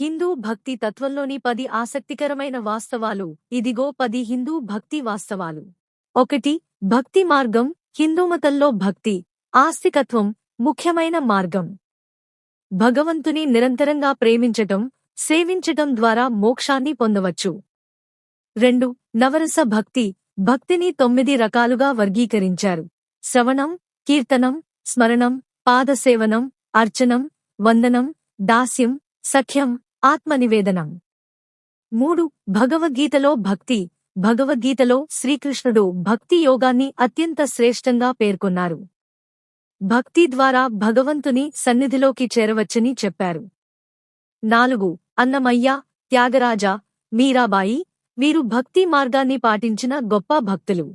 హిందూ భక్తి తత్వంలోని పది ఆసక్తికరమైన వాస్తవాలు. ఇదిగో పది హిందూ భక్తి వాస్తవాలు. ఒకటి భక్తి మార్గం హిందూమతంలో భక్తి ఆస్తికత్వం ముఖ్యమైన మార్గం. భగవంతుని నిరంతరంగా ప్రేమించటం సేవించటం ద్వారా మోక్షాన్ని పొందవచ్చు. రెండు నవరస భక్తి భక్తిని తొమ్మిది రకాలుగా వర్గీకరించారు. శ్రవణం కీర్తనం స్మరణం పాదసేవనం అర్చనం వందనం దాస్యం సఖ్యం ఆత్మనివేదనం. మూడు భగవద్గీతలో భక్తి. భగవద్గీతలో శ్రీకృష్ణుడు భక్తి యోగాన్ని అత్యంత శ్రేష్టంగా పేర్కొన్నారు. భక్తి ద్వారా భగవంతుని సన్నిధిలోకి చేరవచ్చని చెప్పారు. నాలుగు అన్నమయ్య త్యాగరాజ మీరాబాయి వీరు భక్తి మార్గాన్ని పాటించిన గొప్ప భక్తులు.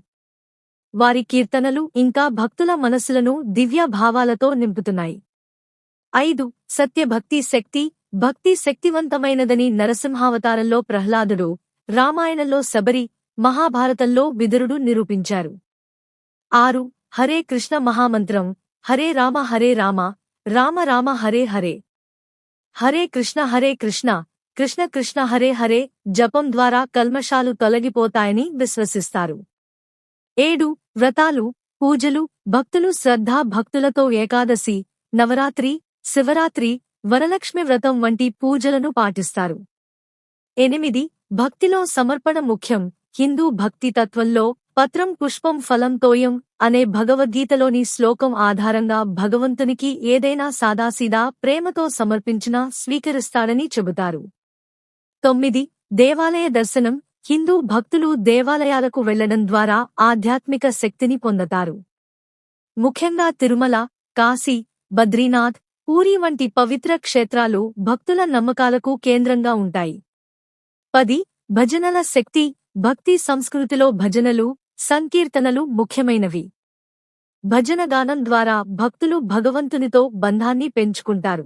వారి కీర్తనలు ఇంకా భక్తుల మనసులను దివ్య భావాలతో నింపుతున్నాయి. ఐదు సత్యభక్తి శక్తి భక్తి శక్తివంతమైనదని నరసింహావతారంలో ప్రహ్లాదుడు రామాయణంలో శబరి మహాభారతంలో విదురుడు నిరూపించారు. ఆరు హరే కృష్ణ మహామంత్రం హరే రామ హరే రామ రామ రామ హరే హరే. హరే కృష్ణ హరే కృష్ణ కృష్ణ కృష్ణ హరే హరే జపం ద్వారా కల్మషాలు తొలగిపోతాయని విశ్వసిస్తారు. ఏడు వ్రతాలు పూజలు భక్తులు శ్రద్ధా భక్తులతో ఏకాదశి నవరాత్రి శివరాత్రి వరలక్ష్మి వ్రతం వంటి పూజలను పాటిస్తారు. ఎనిమిది భక్తిలో సమర్పణ ముఖ్యం. హిందూ భక్తి తత్వంలో పత్రం పుష్పం ఫలం తోయం అనే భగవద్గీతలోని శ్లోకం ఆధారంగా భగవంతునికి ఏదైనా సాదాసీదా ప్రేమతో సమర్పించినా స్వీకరిస్తాడని చెబుతారు. తొమ్మిది దేవాలయ దర్శనం. హిందూ భక్తులు దేవాలయాలకు వెళ్ళడం ద్వారా ఆధ్యాత్మిక శక్తిని పొందతారు. ముఖ్యంగా తిరుమల కాశీ బద్రీనాథ్ పూరి వంటి పవిత్ర క్షేత్రాలు భక్తుల నమ్మకాలకు కేంద్రంగా ఉంటాయి. పది భజనల శక్తి భక్తి సంస్కృతిలో భజనలు సంకీర్తనలు ముఖ్యమైనవి. భజనగానం ద్వారా భక్తులు భగవంతునితో బంధాన్ని పెంచుకుంటారు.